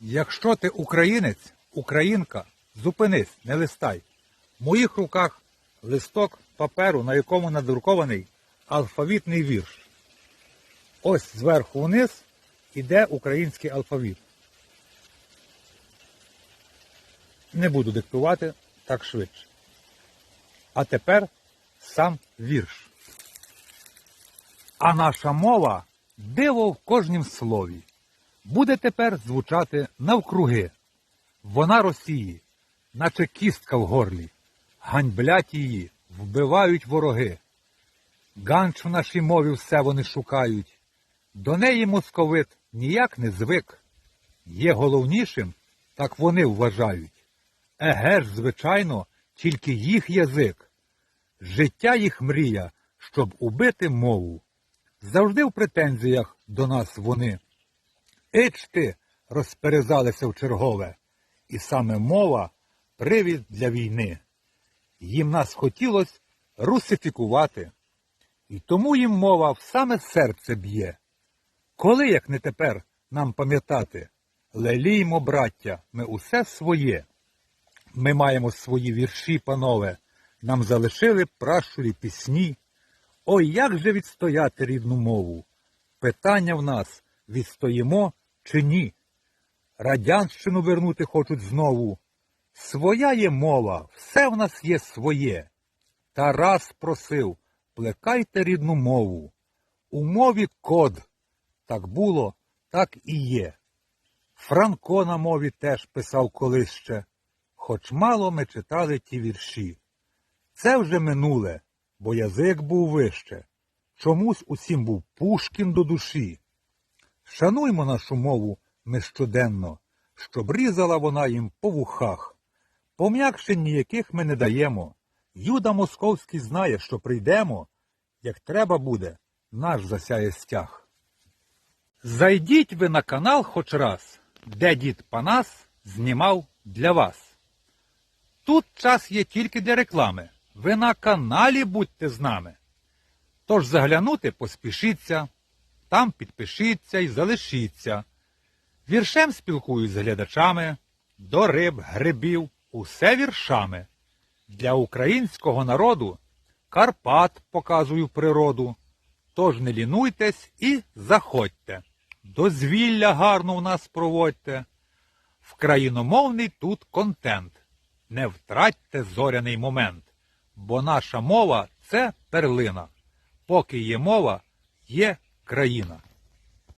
Якщо ти українець, українка, зупинись, не листай. В моїх руках листок паперу, на якому надрукований алфавітний вірш. Ось зверху вниз іде український алфавіт. Не буду диктувати так швидше. А тепер сам вірш. А наша мова диво в кожнім слові. Буде тепер звучати навкруги. Вона Росії, наче кістка в горлі. Ганьблять її, вбивають вороги. Ганч в нашій мові все вони шукають. До неї московит ніяк не звик. Є головнішим, так вони вважають. Еге ж, звичайно, тільки їх язик. Життя їх мрія, щоб убити мову. Завжди в претензіях до нас вони. Ич ти розперезалися в чергове, і саме мова привід для війни. Їм нас хотілось русифікувати, і тому їм мова в саме серце б'є. Коли, як не тепер, нам пам'ятати, леліймо, браття, ми усе своє. Ми маємо свої вірші, панове, нам залишили пращурі пісні. Ой, як же відстояти рідну мову? Питання в нас відстоїмо чи ні? Радянщину вернути хочуть знову. Своя є мова, все в нас є своє. Тарас просив, плекайте рідну мову. У мові код. Так було, так і є. Франко на мові теж писав колись ще, хоч мало ми читали ті вірші. Це вже минуле, бо язик був вище. Чомусь усім був Пушкін до душі. Шануймо нашу мову ми щоденно, щоб різала вона їм по вухах. Пом'якшень ніяких ми не даємо. Юда московський знає, що прийдемо, як треба буде, наш засяє стяг. Зайдіть ви на канал хоч раз, де дід Панас знімав для вас. Тут час є тільки для реклами. Ви на каналі будьте з нами. Тож заглянути поспішіться, там підпишіться і залишіться. Віршем спілкуюсь з глядачами, до риб, грибів, усе віршами. Для українського народу Карпат показую природу. Тож не лінуйтесь і заходьте. Дозвілля гарно в нас проводьте. Вкраїномовний тут контент. Не втратьте зоряний момент, бо наша мова це перлина. Поки є мова, є країна.